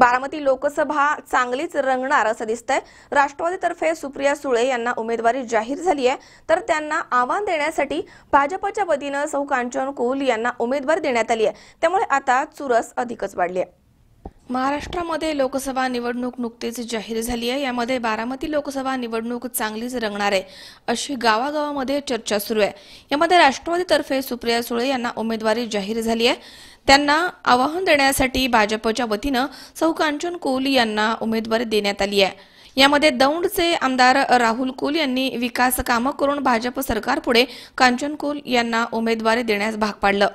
बारामती लोकसभा चांगलीच रंगणार असं दिसतंय. राष्ट्रवादीतर्फे सुप्रिया सुळे यांना उमेदवारी जाहीर झाली आहे. तर त्यांना आव्हान देण्यासाठी भाजपच्या वतीनं सौ कांचन कुल यांना उमेदवारी देण्यात आली आहे. त्यामुळे आता चुरस अधिकच वाढली आहे. महाराष्ट्रामध्ये लोकसभा निवडणूक नुकतीच जाहीर झाली आहे. यामध्ये बारामती लोकसभा निवडणूक चांगलीच रंगणार आहे अशी गावागावामध्ये चर्चा सुरू आहे. यामध्ये राष्ट्रवादीतर्फे सुप्रिया सुळे यांना उमेदवारी जाहीर झाली आहे. त्यांना आवाहन देण्यासाठी भाजपच्या वतीनं सौ कांचन कुल यांना उमेदवारी देण्यात आली आहे. यामध्ये दौंडचे आमदार राहुल कुल यांनी विकास कामं करून भाजप सरकारपुढे कांचन कुल यांना उमेदवारी देण्यास भाग पाडलं.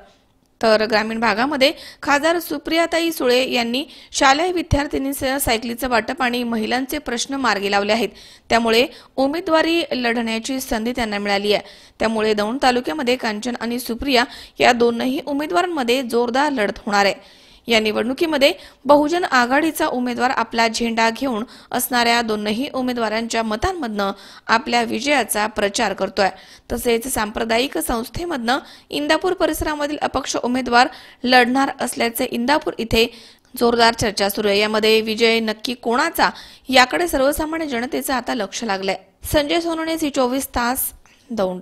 तर ग्रामीण भागामध्ये खासदार सुप्रियाताई सुळे यांनी शालेय विद्यार्थिनींसह सायकलीचं वाटप आणि महिलांचे प्रश्न मार्गी लावले आहेत. त्यामुळे उमेदवारी लढण्याची संधी त्यांना मिळाली आहे. त्यामुळे दौंड तालुक्यामध्ये कांचन आणि सुप्रिया या दोनही उमेदवारांमध्ये जोरदार लढत होणार आहे. या निवडणुकीमध्ये बहुजन आघाडीचा उमेदवार आपला झेंडा घेऊन असणाऱ्या दोनही उमेदवारांच्या मतांमधनं आपल्या विजयाचा प्रचार करतोय. तसेच सांप्रदायिक संस्थेमधनं इंदापूर परिसरामधील अपक्ष उमेदवार लढणार असल्याचे इंदापूर इथे जोरदार चर्चा सुरू आहे. यामध्ये विजय नक्की कोणाचा? याकडे सर्वसामान्य जनतेचं आता लक्ष लागलंय. संजय सोनवणे ही चोवीस तास दौंड.